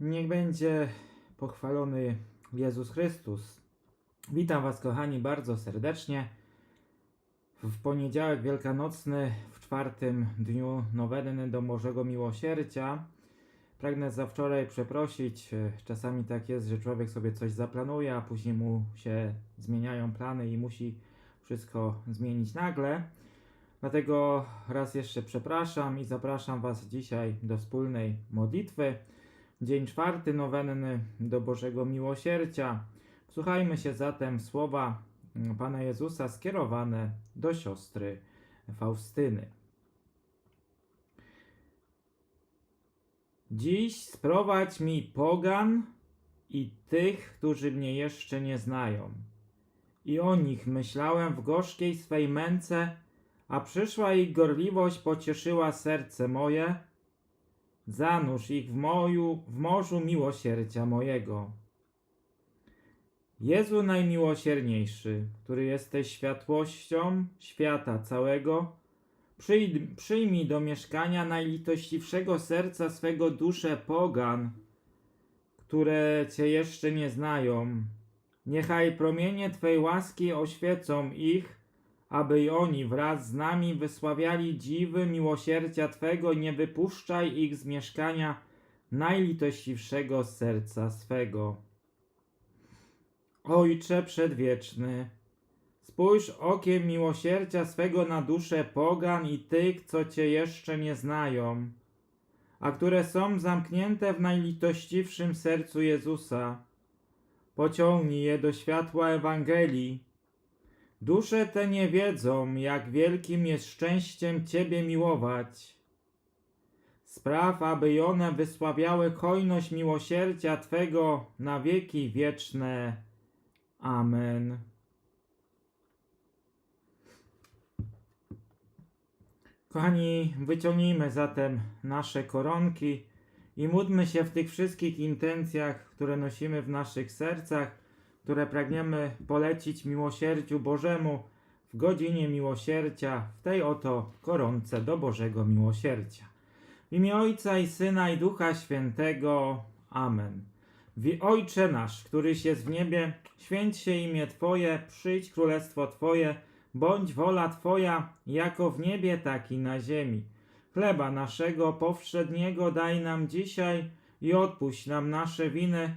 Niech będzie pochwalony Jezus Chrystus. Witam Was, kochani, bardzo serdecznie. W poniedziałek wielkanocny, w czwartym dniu noweny do Bożego Miłosierdzia. Pragnę za wczoraj przeprosić. Czasami tak jest, że człowiek sobie coś zaplanuje, a później mu się zmieniają plany i musi wszystko zmienić nagle. Dlatego raz jeszcze przepraszam i zapraszam Was dzisiaj do wspólnej modlitwy. Dzień czwarty nowenny do Bożego Miłosierdzia. Słuchajmy się zatem słowa mm, Pana Jezusa skierowane do siostry Faustyny. Dziś sprowadź mi pogan i tych, którzy mnie jeszcze nie znają. I o nich myślałem w gorzkiej swej męce, a przyszła ich gorliwość pocieszyła serce moje. Zanurz ich w, moju, w morzu miłosierdzia mojego. Jezu najmiłosierniejszy, który jesteś światłością świata całego, przyj, przyjmij do mieszkania najlitościwszego serca swego dusze pogan, które Cię jeszcze nie znają. Niechaj promienie Twej łaski oświecą ich, aby i oni wraz z nami wysławiali dziwy miłosierdzia Twego, nie wypuszczaj ich z mieszkania najlitościwszego serca swego. Ojcze przedwieczny, spójrz okiem miłosierdzia swego na duszę pogan i tych, co Cię jeszcze nie znają, a które są zamknięte w najlitościwszym sercu Jezusa. Pociągnij je do światła Ewangelii, Dusze te nie wiedzą, jak wielkim jest szczęściem Ciebie miłować. Spraw, aby one wysławiały hojność miłosierdzia Twego na wieki wieczne. Amen. Kochani, wyciągnijmy zatem nasze koronki i módlmy się w tych wszystkich intencjach, które nosimy w naszych sercach które pragniemy polecić miłosierdziu Bożemu w godzinie miłosierdzia, w tej oto koronce do Bożego miłosierdzia. W imię Ojca i Syna i Ducha Świętego. Amen. Wi Ojcze nasz, któryś jest w niebie, święć się imię Twoje, przyjdź królestwo Twoje, bądź wola Twoja, jako w niebie, tak i na ziemi. Chleba naszego powszedniego daj nam dzisiaj i odpuść nam nasze winy,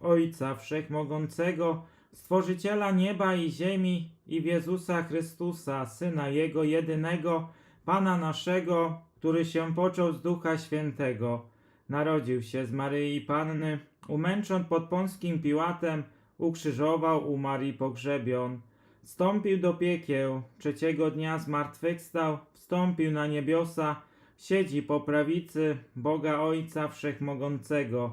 Ojca Wszechmogącego, Stworzyciela nieba i ziemi i w Jezusa Chrystusa, Syna Jego jedynego, Pana naszego, który się począł z Ducha Świętego, narodził się z Maryi Panny, umęczon pod Pąskim Piłatem, ukrzyżował, umarł i pogrzebion. Wstąpił do piekieł, trzeciego dnia zmartwychwstał, wstąpił na niebiosa, siedzi po prawicy Boga Ojca Wszechmogącego,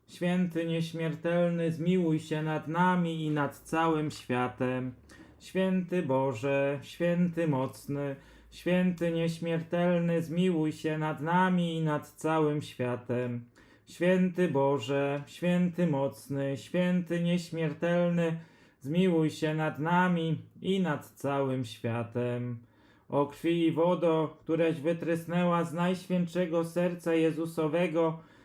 święty nieśmiertelny, zmiłuj się nad nami i nad całym światem. Święty Boże, święty mocny, święty nieśmiertelny, zmiłuj się nad nami i nad całym światem. Święty Boże, święty mocny, święty nieśmiertelny, zmiłuj się nad nami i nad całym światem. O krwi i wodo, któreś wytrysnęła z najświętszego serca Jezusowego,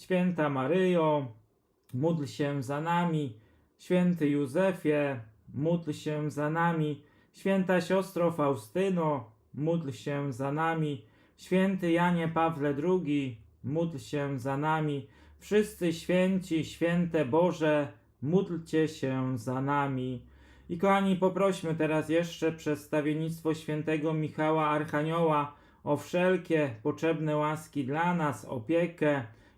Święta Maryjo, módl się za nami. Święty Józefie, módl się za nami. Święta siostro Faustyno, módl się za nami. Święty Janie Pawle II, módl się za nami. Wszyscy święci, święte Boże, módlcie się za nami. I kochani, poprośmy teraz jeszcze przez stawiennictwo świętego Michała Archanioła o wszelkie potrzebne łaski dla nas, opiekę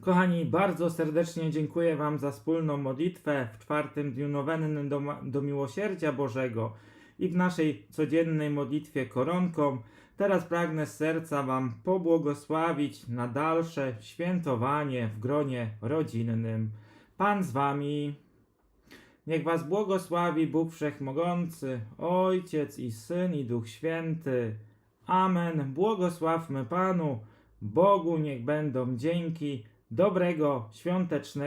Kochani, bardzo serdecznie dziękuję Wam za wspólną modlitwę w czwartym dniu nowenny do, do Miłosierdzia Bożego i w naszej codziennej modlitwie koronką. Teraz pragnę z serca Wam pobłogosławić na dalsze świętowanie w gronie rodzinnym. Pan z Wami. Niech Was błogosławi Bóg Wszechmogący, Ojciec i Syn i Duch Święty. Amen. Błogosławmy Panu. Bogu niech będą dzięki dobrego świątecznego.